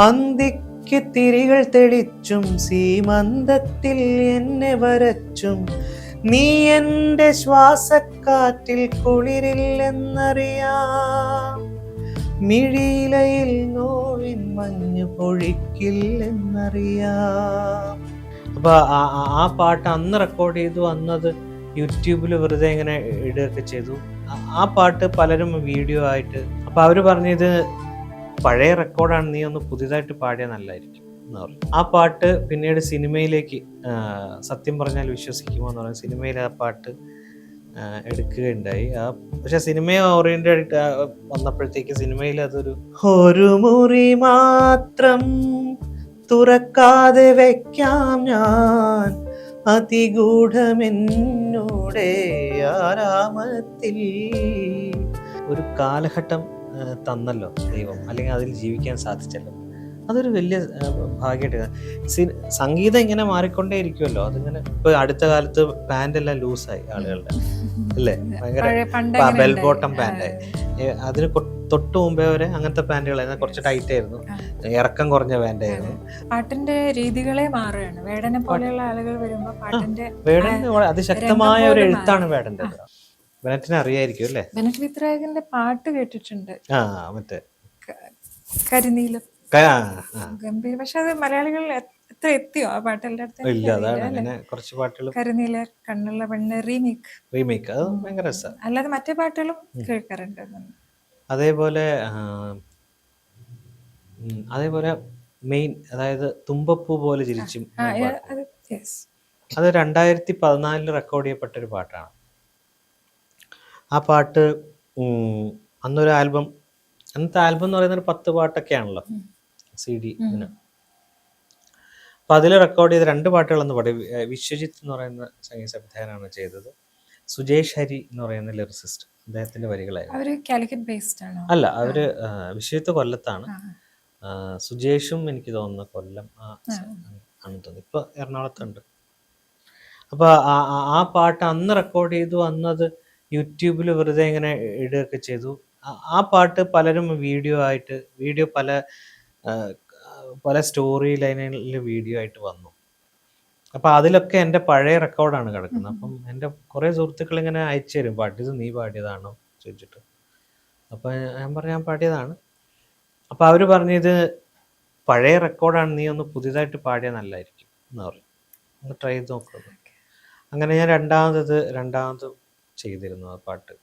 അന്തിക്ക് തിരികൾ തെളിച്ചും സീമന്തത്തിൽ എന്നെ വരച്ചും. നീ എന്റെ ശ്വാസക്കാറ്റിൽ കുളിരില്ലെന്നറിയാം. മിഴിയിലയിൽ നോവിൻ മഞ്ഞ് പൊഴിക്കില്ലെന്നറിയാം. അപ്പൊ ആ- പാട്ട് അന്ന് റെക്കോർഡ് ചെയ്തു അന്നത് യൂട്യൂബിൽ വെറുതെ ഇങ്ങനെ ഇടുകയൊക്കെ ചെയ്തു. ആ പാട്ട് പലരും വീഡിയോ ആയിട്ട്. അപ്പൊ അവർ പറഞ്ഞത് പഴയ റെക്കോർഡാണ് നീ ഒന്ന് പുതിയതായിട്ട് പാടിയാൽ നല്ലതായിരിക്കും എന്ന് പറഞ്ഞു. ആ പാട്ട് പിന്നീട് സിനിമയിലേക്ക് സത്യം പറഞ്ഞാൽ വിശ്വസിക്കുമോ എന്ന് പറഞ്ഞ. സിനിമയിൽ ആ പാട്ട് എടുക്കുകയുണ്ടായി. ആ പക്ഷെ സിനിമ ഓറിയന്റഡ് വന്നപ്പോഴത്തേക്ക് സിനിമയിൽ അതൊരു ഒരു മുറി മാത്രം തുറക്കാതെ വെക്കാം ഞാൻ. അതിഗൂഢമെന്നോടെ ആരാമത്തിൽ? ഒരു കാലഘട്ടം തന്നല്ലോ ദൈവം അല്ലെങ്കിൽ അതിൽ ജീവിക്കാൻ സാധിച്ചല്ലോ. അതൊരു വലിയ ഭാഗ്യമായിട്ട് സി- സംഗീതം ഇങ്ങനെ മാറിക്കൊണ്ടേ ഇരിക്കുമല്ലോ അതിങ്ങനെ ഇപ്പൊ അടുത്ത കാലത്ത് പാന്റ് എല്ലാം ലൂസായി ആളുകളുടെ. അല്ലേ? ഭയങ്കര ബെൽ. ബോട്ടം പാന്റായി അതിന് തൊട്ട് മുമ്പേ വരെ അങ്ങനത്തെ പാന്റുകളായിരുന്നു കുറച്ച് ടൈറ്റ് ആയിരുന്നു. ഇറക്കം കുറഞ്ഞ പാന്റായിരുന്നു പാട്ടിന്റെ രീതികളെ മാറുകയാണ്. വേടനെ പോലെയുള്ള ആളുകൾ വരുമ്പോൾ പാട്ടിന്റെ അതിശക്തമായ ഒരു എഴുത്താണ് മാറി. ബെനറ്റിനെ അറിയായിരിക്കും അല്ലേ? ബെനറ്റ് വിത്രായകന്റെ പാട്ട് കേട്ടിട്ടുണ്ട്. ആ മറ്റേ. കരിനീലം. ഗംഭീര. പക്ഷെ അത് മലയാളികൾ എത്ര എത്തിയോ ആ പാട്ട് എല്ലായിടത്തും? ഇല്ല അതാണ്. അങ്ങനെ കുറച്ച് പാട്ടുകൾ കരിനീല കണ്ണുള്ള പെണ്ണ് റീമേക്ക്. റീമേക്ക്. അത് ഭയങ്കര രസമാണ് അല്ലാതെ മറ്റേ പാട്ടുകളും കേൾക്കാറുണ്ട് അതേപോലെ അതേപോലെ മെയിൻ അതായത് തുമ്പപ്പൂ പോലെ ചിരിച്ചും. അത് രണ്ടായിരത്തി പതിനാലിൽ റെക്കോർഡ് ചെയ്യപ്പെട്ട ഒരു പാട്ടാണ്. ആ പാട്ട് അന്നൊരു ആൽബം അന്നത്തെ ആൽബം എന്ന് പറയുന്നത് ഒരു പത്ത് പാട്ടൊക്കെ ആണല്ലോ സി ഡി ഇതിന്. അപ്പൊ അതിൽ റെക്കോർഡ് ചെയ്ത രണ്ട് പാട്ടുകളെന്ന് പറയും വിശ്വജിത്ത് എന്ന് പറയുന്ന സംഗീത സംവിധാനമാണ് ചെയ്തത്. സുജേഷ് ഹരി എന്ന് പറയുന്ന ലിറിസിസ്റ്റ് അദ്ദേഹത്തിന്റെ വരികളായിരുന്നു. ആണോ? അല്ല അവർ വിശ്വജിത്ത് കൊല്ലത്താണ്. സുജേഷും എനിക്ക് തോന്നുന്ന കൊല്ലം ആ, ആണെന്ന് തോന്നുന്നു ഇപ്പൊ എറണാകുളത്തുണ്ട്. അപ്പൊ ആ പാട്ട് അന്ന് റെക്കോർഡ് ചെയ്തു അന്നത് യൂട്യൂബിൽ വെറുതെ ഇങ്ങനെ ഇടുകയൊക്കെ ചെയ്തു. ആ- ആ പാട്ട് പലരും വീഡിയോ ആയിട്ട് വീഡിയോ പല ആ, പല സ്റ്റോറി ലൈനിൽ വീഡിയോ ആയിട്ട് വന്നു. അപ്പൊ അതിലൊക്കെ എന്റെ പഴയ റെക്കോർഡാണ് കിടക്കുന്നത്. അപ്പം എന്റെ കുറേ സുഹൃത്തുക്കൾ ഇങ്ങനെ അയച്ചു തരും. പാട്ട് ഇത് നീ പാടിയതാണോ ചോദിച്ചിട്ട്. അപ്പൊ ഞാൻ പറഞ്ഞു ഞാൻ പാടിയതാണ്. അപ്പൊ അവർ പറഞ്ഞത് പഴയ റെക്കോർഡാണ് നീ ഒന്ന് പുതിയതായിട്ട് പാടിയാൽ നല്ലതായിരിക്കും എന്ന് പറഞ്ഞു. ഒന്ന് ട്രൈ ചെയ്ത് നോക്കുന്നത് അങ്ങനെ ഞാൻ രണ്ടാമത് രണ്ടാമത് ചെയ്തിരുന്നു ആ പാട്ട്.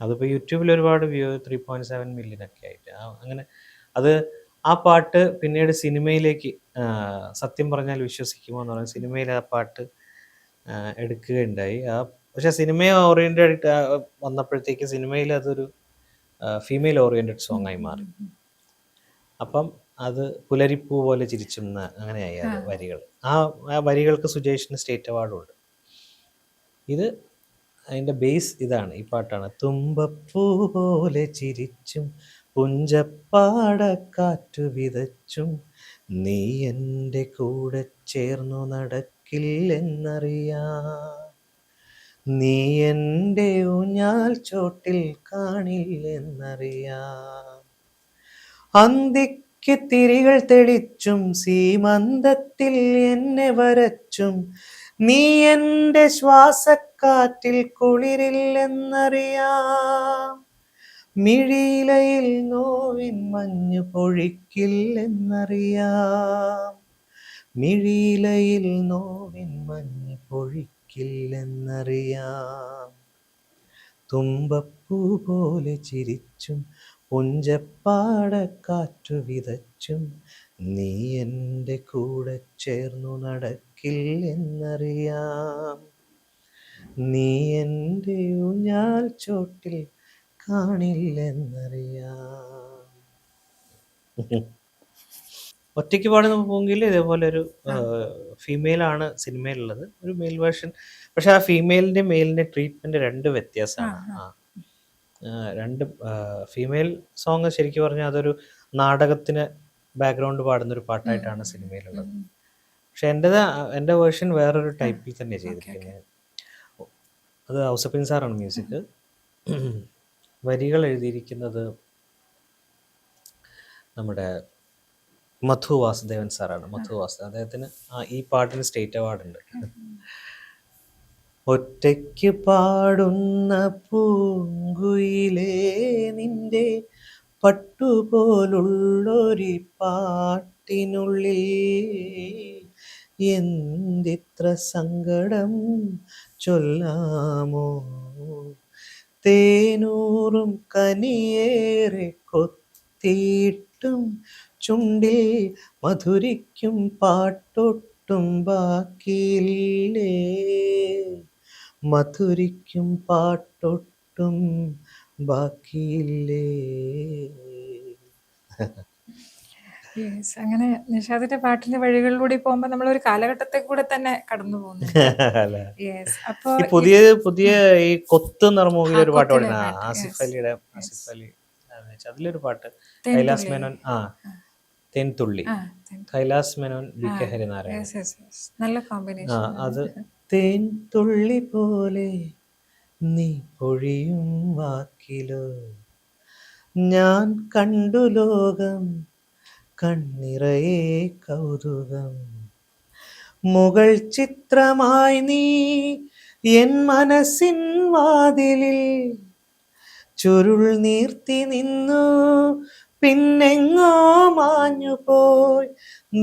അതിപ്പോൾ യൂട്യൂബിൽ ഒരുപാട് view three point seven million ഒക്കെ ആയിട്ട്. അങ്ങനെ അത് ആ പാട്ട് പിന്നീട് സിനിമയിലേക്ക് സത്യം പറഞ്ഞാൽ വിശ്വസിക്കുമോ എന്ന് പറഞ്ഞാൽ സിനിമയിൽ ആ പാട്ട് എടുക്കുകയുണ്ടായി. ആ പക്ഷെ സിനിമ ആയിട്ട് വന്നപ്പോഴത്തേക്ക് സിനിമയിൽ അതൊരു ഫീമെയിൽ ഓറിയന്റഡ് സോങ് ആയി മാറി. അപ്പം അത് പുലരിപ്പൂ പോലെ ചിരിച്ചുന്ന അങ്ങനെയായി വരികൾ. ആ വരികൾക്ക് സുജേഷിന് സ്റ്റേറ്റ് അവാർഡുണ്ട്. ഇത് അതിന്റെ ബേസ് ഇതാണ്. ഈ പാട്ടാണ്. തുമ്പപ്പൂ പോലെ ചിരിച്ചും പുഞ്ചപ്പാടക്കാറ്റു വിതച്ചും നീ എന്റെ കൂടെ ചേർന്നു നടക്കില്ലെന്നറിയാ. നീ എന്റെ ഊഞ്ഞാൽ ചോട്ടിൽ കാണില്ലെന്നറിയാ. അന്തിക്ക് തിരികൾ തെളിച്ചും സീമന്തത്തിൽ എന്നെ വരച്ചും നീ എന്റെ ശ്വാസക്കാറ്റിൽ കുളിരില്ലെന്നറിയാം. മിഴിയിലയിൽ നോവിൻ മഞ്ഞു പൊഴിക്കില്ലെന്നറിയാം. മിഴിയിലയിൽ നോവിൻ മഞ്ഞു പൊഴിക്കില്ലെന്നറിയാം. തുമ്പപ്പൂ പോലെ ചിരിച്ചും പുഞ്ചപ്പാടക്കാറ്റു വിതച്ചും നീ എന്റെ കൂടെ ചേർന്നു നടക്കില്ലെന്നറിയാം നീ എന്റെ ഊഞ്ഞാൽ ചോട്ടിൽ കാണില്ലെന്നറിയാം. ഒറ്റയ്ക്ക് പാടുന്ന പോങ്കിൽ ഇതേപോലെ ഒരു ഫീമെയിലാണ് സിനിമയിലുള്ളത്. ഒരു മെയിൽ വേർഷൻ പക്ഷെ ആ ഫീമെയിലിന്റെ മെയിലിന്റെ ട്രീറ്റ്മെന്റ് രണ്ട് വ്യത്യാസമാണ്. രണ്ട് ഫീമെയിൽ സോങ് ശരിക്കും പറഞ്ഞാൽ അതൊരു നാടകത്തിന് ബാക്ക്ഗ്രൗണ്ട് പാടുന്ന ഒരു പാട്ടായിട്ടാണ് സിനിമയിലുള്ളത്. പക്ഷെ എന്റെ എന്റെ വേർഷൻ വേറൊരു ടൈപ്പിൽ തന്നെ ചെയ്തിരിക്കുന്നത് അത് ഔസപ്പിൻ സാറാണ് മ്യൂസിക്. വരികൾ എഴുതിയിരിക്കുന്നത് നമ്മുടെ മധു വാസുദേവൻ സാറാണ്. മധു വാസുദേവൻ അദ്ദേഹത്തിന് ആ ഈ പാട്ടിന് സ്റ്റേറ്റ് അവാർഡുണ്ട് ഒറ്റയ്ക്ക് പാടുന്ന പൂങ്കുയിലേ നിന്റെ പട്ടുപോലുള്ളൊരു പാട്ടിനുള്ളിൽ എന്തിത്ര സങ്കടം ചൊല്ലാമോ? തേനൂറും കനിയേറെ കൊത്തിയിട്ടും ചുണ്ടിൽ മധുരിക്കും പാട്ടൊട്ടും ബാക്കിയില്ലേ? മധുരിക്കും പാട്ടൊട്ടും ബാക്കിയില്ലേ? Yes, അങ്ങനെ നിഷാദിന്റെ പാട്ടിന്റെ വഴികളിലൂടെ പോകുമ്പോ നമ്മൾ ഒരു കാലഘട്ടത്തെ കൂടെ തന്നെ കടന്നു പോകുന്നു? യെസ് അപ്പൊ പുതിയ പുതിയ ഈ കൊത്ത് എന്ന മൂവിയിൽ ഒരു പാട്ട് പാടുന്ന ആസിഫ് അലിയുടെ ആസിഫ് അലി അതിലൊരു പാട്ട്. കൈലാസ് മേനോൻ ആ തേൻതുള്ളി. ആ, കൈലാസ് മേനോൻ വി കെ ആ, ഹരിനാരായണൻ. നല്ല ആ കോമ്പിനേഷൻ അത് തേൻതുള്ളി പോലെ നീ പൊഴിയും വാക്കിലോ. ഞാൻ കണ്ടു ലോകം കണ്ണിറയെ കൗതുകം. മുകൾ ചിത്രമായി നീ എൻ മനസ്സിൻ വാതിലിൽ ചുരുൾ നീർത്തി നിന്നു. പിന്നെങ്ങോ മാഞ്ഞു പോയി.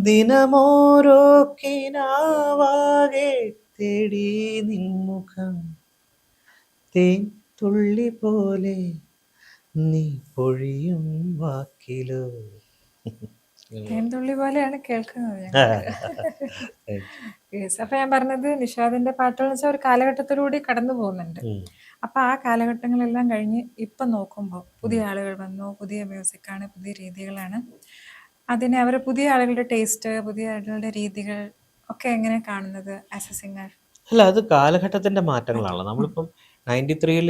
ദിനമോരോ കിനാവാകെ തേടി നിൻമുഖം തേൻ തുള്ളി പോലെ നീ പൊഴിയും വാക്കിലോ. തേൻതുള്ളി പോലെയാണ് കേൾക്കുന്നത് അപ്പൊ ഞാൻ പറഞ്ഞത് നിഷാദിന്റെ പാട്ടുകൾ വെച്ചാൽ ഒരു കാലഘട്ടത്തിലൂടെ കടന്നു പോകുന്നുണ്ട്. അപ്പൊ ആ കാലഘട്ടങ്ങളെല്ലാം കഴിഞ്ഞ് ഇപ്പൊ നോക്കുമ്പോൾ പുതിയ ആളുകൾ വന്നു പുതിയ മ്യൂസിക്കാണ് പുതിയ രീതികളാണ്. അതിനെ അവർ പുതിയ ആളുകളുടെ ടേസ്റ്റ് പുതിയ ആളുകളുടെ രീതികൾ ഒക്കെ എങ്ങനെ കാണുന്നത് ആസ് എ സിംഗർ അല്ല അത് കാലഘട്ടത്തിന്റെ മാറ്റങ്ങളാണ് നമ്മളിപ്പം നയന്റി ത്രീയിൽ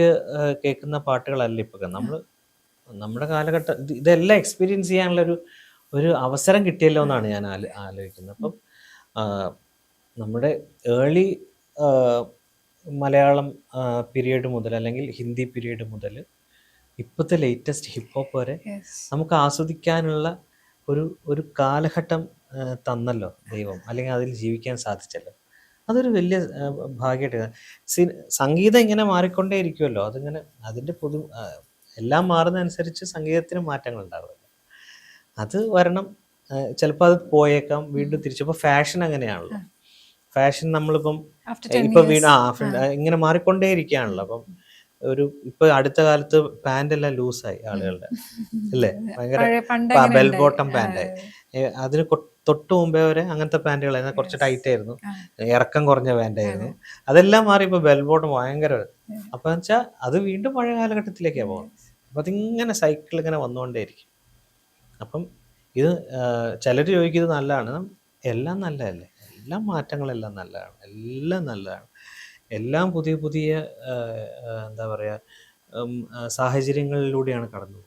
കേൾക്കുന്ന പാട്ടുകളല്ല ഇപ്പൊ. നമ്മൾ നമ്മുടെ കാലഘട്ടം ഇതെല്ലാം എക്സ്പീരിയൻസ് ചെയ്യാനുള്ള ഒരു ഒരു അവസരം കിട്ടിയല്ലോ എന്നാണ് ഞാൻ ആലോ- ആലോചിക്കുന്നത്. അപ്പം നമ്മുടെ ഏർലി മലയാളം പീരീഡ് മുതൽ അല്ലെങ്കിൽ ഹിന്ദി പീരീഡ് മുതൽ ഇപ്പോഴത്തെ ലേറ്റസ്റ്റ് ഹിപ്പ് ഹോപ്പ് വരെ നമുക്ക് ആസ്വദിക്കാനുള്ള ഒരു ഒരു കാലഘട്ടം തന്നല്ലോ ദൈവം. അല്ലെങ്കിൽ അതിൽ ജീവിക്കാൻ സാധിച്ചല്ലോ. അതൊരു വലിയ ഭാഗ്യമായിട്ട്. സി സംഗീതം ഇങ്ങനെ മാറിക്കൊണ്ടേ ഇരിക്കുമല്ലോ അതിങ്ങനെ അതിന്റെ പൊതു എല്ലാം മാറുന്നതനുസരിച്ച് സംഗീതത്തിന് മാറ്റങ്ങൾ ഉണ്ടാവുമല്ലോ അത് വരണം. ചിലപ്പോൾ അത് പോയേക്കാം വീണ്ടും തിരിച്ചു. ഇപ്പോൾ ഫാഷൻ അങ്ങനെയാണല്ലോ. ഫാഷൻ നമ്മളിപ്പം ഇപ്പൊ ആ ഇങ്ങനെ മാറിക്കൊണ്ടേ ഇരിക്കുകയാണല്ലോ അപ്പം ഒരു ഇപ്പൊ അടുത്ത കാലത്ത് പാന്റ് എല്ലാം ലൂസായി ആളുകളുടെ. അല്ലേ? ഭയങ്കര ബെൽ ബോട്ടം പാന്റായി അതിന് തൊട്ട് മുമ്പേ വരെ അങ്ങനത്തെ പാന്റുകളായിരുന്നു കുറച്ച് ടൈറ്റ് ആയിരുന്നു. ഇറക്കം കുറഞ്ഞ പാന്റായിരുന്നു അതെല്ലാം മാറി ഇപ്പൊ ബെൽ ബോട്ടം ഭയങ്കര അപ്പൊ വെച്ചാൽ അത് വീണ്ടും പഴയ കാലഘട്ടത്തിലേക്കാണ് പോകുന്നത്. അപ്പൊ അതിങ്ങനെ സൈക്കിൾ ഇങ്ങനെ വന്നുകൊണ്ടേയിരിക്കും. അപ്പം ഇത് ചിലർ ചോദിക്കുന്നത് നല്ലതാണ്. എല്ലാം നല്ലതല്ലേ? എല്ലാം മാറ്റങ്ങളെല്ലാം നല്ലതാണ്. എല്ലാം നല്ലതാണ്. എല്ലാം പുതിയ പുതിയ എന്താ പറയുക സാഹചര്യങ്ങളിലൂടെയാണ് കടന്നു പോകുന്നത്.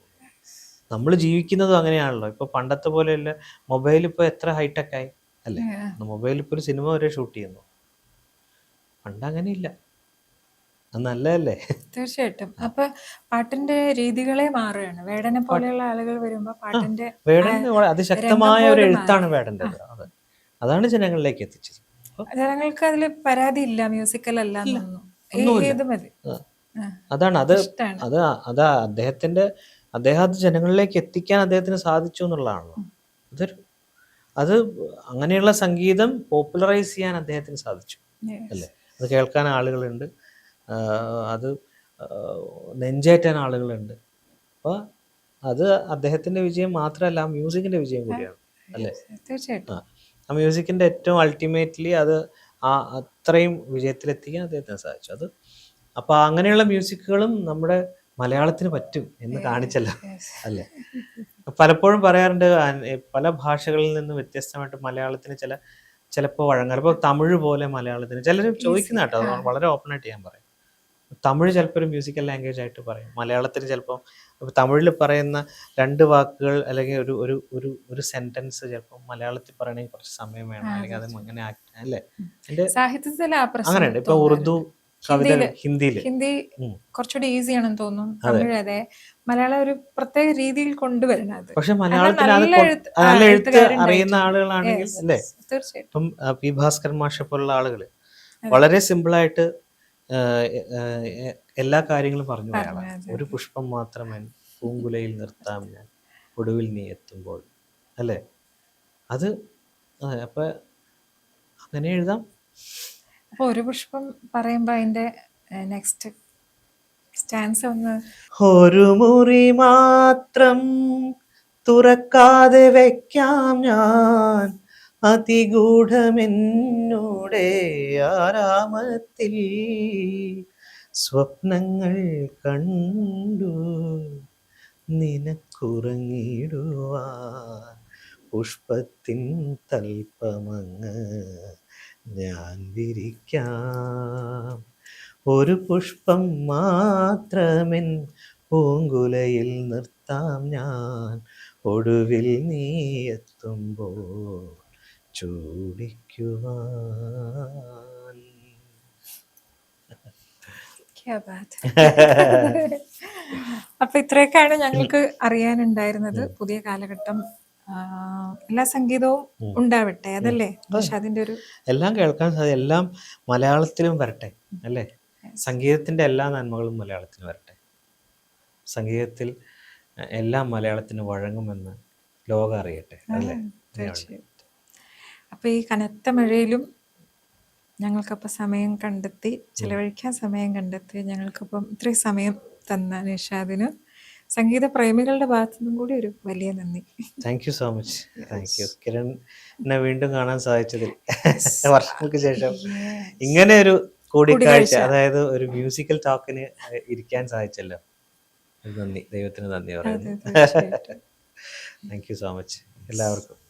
നമ്മൾ ജീവിക്കുന്നതും അങ്ങനെയാണല്ലോ. ഇപ്പോൾ പണ്ടത്തെ പോലെയല്ല. മൊബൈൽ ഇപ്പോൾ എത്ര ഹൈടെക് ആയി അല്ലേ മൊബൈൽ ഇപ്പോൾ ഒരു സിനിമ വരെ ഷൂട്ട് ചെയ്യുന്നു. പണ്ട് അങ്ങനെയില്ല. നല്ലതല്ലേ? തീർച്ചയായിട്ടും. അപ്പൊ പാട്ടിന്റെ രീതികളെ മാറുകയാണ്. വേടനെ പോലെയുള്ള ആളുകൾ വരുമ്പോ പാട്ടിന്റെ വേടന അതിശക്തമായ ഒരു എഴുത്താണ് വേടന്റെ അത്. അതാണ് ജനങ്ങളിലേക്ക് എത്തിച്ചത്. ജനങ്ങൾക്ക് അതിൽ പരാതി ഇല്ല മ്യൂസിക്കൽ അല്ല മതി. അതാണ്. അത് അത് അത് അദ്ദേഹത്തിന്റെ അദ്ദേഹം അത് ജനങ്ങളിലേക്ക് എത്തിക്കാൻ അദ്ദേഹത്തിന് സാധിച്ചു എന്നുള്ളതാണല്ലോ. അതൊരു അത് അങ്ങനെയുള്ള സംഗീതം പോപ്പുലറൈസ് ചെയ്യാൻ അദ്ദേഹത്തിന് സാധിച്ചു. അല്ലേ? അത് കേൾക്കാൻ ആളുകളുണ്ട്. അത് നെഞ്ചേറ്റാൻ ആളുകളുണ്ട്. അപ്പോൾ അത് അദ്ദേഹത്തിന്റെ വിജയം മാത്രമല്ല ആ മ്യൂസിക്കിന്റെ വിജയം കൂടിയാണ് അല്ലേ? തീർച്ചയായിട്ടും. ആ മ്യൂസിക്കിന്റെ ഏറ്റവും അൾട്ടിമേറ്റ്ലി അത് ആ അത്രയും വിജയത്തിലെത്തിക്കാൻ അദ്ദേഹത്തിന് സാധിച്ചു. അത് അപ്പോൾ അങ്ങനെയുള്ള മ്യൂസിക്കുകളും നമ്മുടെ മലയാളത്തിന് പറ്റും എന്ന് കാണിച്ചല്ലോ അല്ലേ? പലപ്പോഴും പറയാറുണ്ട് പല ഭാഷകളിൽ നിന്ന് വ്യത്യസ്തമായിട്ട് മലയാളത്തിന് ചില ചിലപ്പോൾ വഴങ്ങാറ് ഇപ്പോൾ തമിഴ് പോലെ മലയാളത്തിന് ചിലർ ചോദിക്കുന്ന കേട്ടോ വളരെ ഓപ്പൺ ആയിട്ട് ഞാൻ പറയും. തമിഴ് ചിലപ്പോൾ ഒരു മ്യൂസിക്കൽ ലാംഗ്വേജ് ആയിട്ട് പറയും. മലയാളത്തിന് ചിലപ്പം തമിഴിൽ പറയുന്ന രണ്ട് വാക്കുകൾ അല്ലെങ്കിൽ ഒരു ഒരു ഒരു ഒരു സെന്റൻസ് ചിലപ്പോൾ മലയാളത്തിൽ പറയണമെങ്കിൽ കുറച്ച് സമയം വേണം. അല്ലെങ്കിൽ അത്. അങ്ങനെ അല്ലേ? സാഹിത്യത്തിൽ അങ്ങനെയുണ്ട്. ഇപ്പൊ ഉറുദു കവിത ഹിന്ദിയിൽ ഹിന്ദി. കുറച്ചുകൂടി ഈസി ആണെന്ന് തോന്നുന്നു. തമിഴ് അതെ. മലയാളം ഒരു പ്രത്യേക രീതിയിൽ കൊണ്ടുവരുന്നത്. പക്ഷെ മലയാളത്തിൽ നല്ല എഴുത്ത്-. അറിയുന്ന ആളുകളാണെങ്കിൽ അല്ലേ? തീർച്ചയായിട്ടും. പി ഭാസ്കർ മാഷെ പോലുള്ള ആളുകൾ വളരെ സിമ്പിളായിട്ട് എല്ലാ കാര്യങ്ങളും പറഞ്ഞു അതെ, ഒരു പുഷ്പം മാത്രമേ പൂങ്കുലയിൽ നിർത്താം ഞാൻ ഒടുവിൽ നീ എത്തുമ്പോൾ അല്ലേ? അത് അപ്പൊ അങ്ങനെ എഴുതാം. അപ്പൊ ഒരു പുഷ്പം പറയുമ്പോ അതിന്റെ നെക്സ്റ്റ് സ്റ്റാൻസ് ഒന്ന് ഒരു മുറി മാത്രം തുറക്കാതെ വെക്കാം ഞാൻ. അതിഗൂഢമെന്നൂടെ ആരാമത്തിൽ സ്വപ്നങ്ങൾ കണ്ടു നിനക്കുറങ്ങിടുവാൻ പുഷ്പത്തിൻ തൽപ്പമങ്ങ് ഞാൻ വിരിക്കാം. ഒരു പുഷ്പം മാത്രമെൻ പൂങ്കുലയിൽ നിർത്താം ഞാൻ. ഒടുവിൽ നീ എത്തുമ്പോൾ ചൂടിക്കുവാൻ. അപ്പൊ ഇത്രയൊക്കെയാണ് ഞങ്ങൾക്ക് അറിയാനുണ്ടായിരുന്നത്. പുതിയ കാലഘട്ടം എല്ലാ സംഗീതവും ഉണ്ടാവട്ടെ അതല്ലേ? പക്ഷെ അതിന്റെ ഒരു എല്ലാം കേൾക്കാൻ സാധ്യത എല്ലാം മലയാളത്തിലും വരട്ടെ അല്ലേ? സംഗീതത്തിന്റെ എല്ലാ നന്മകളും മലയാളത്തിൽ വരട്ടെ. സംഗീതത്തിൽ എല്ലാം മലയാളത്തിന് വഴങ്ങുമെന്ന് ലോകം അറിയട്ടെ അല്ലേ? തീർച്ചയായിട്ടും അപ്പൊ ഈ കനത്ത മഴയിലും ഞങ്ങൾക്കപ്പം സമയം കണ്ടെത്തി ചിലവഴിക്കാൻ സമയം കണ്ടെത്തി ഞങ്ങൾക്കിപ്പം ഇത്രയും സമയം തന്ന നിഷാദിന് സംഗീത പ്രേമികളുടെ ഭാഗത്തു നിന്നും കൂടി ഒരു വലിയ നന്ദി. Thank you so much thank you Kiran എന്നെ വീണ്ടും കാണാൻ സാധിച്ചതിൽ വർഷങ്ങൾക്ക് ശേഷം ഇങ്ങനെ ഒരു കൂടിക്കാഴ്ച അതായത് ഒരു മ്യൂസിക്കൽ ടോക്കിന് ഇരിക്കാൻ സാധിച്ചല്ലോ. നന്ദി. ദൈവത്തിന് നന്ദി പറയുന്നു. താങ്ക് യു സോ മച്ച് എല്ലാവർക്കും.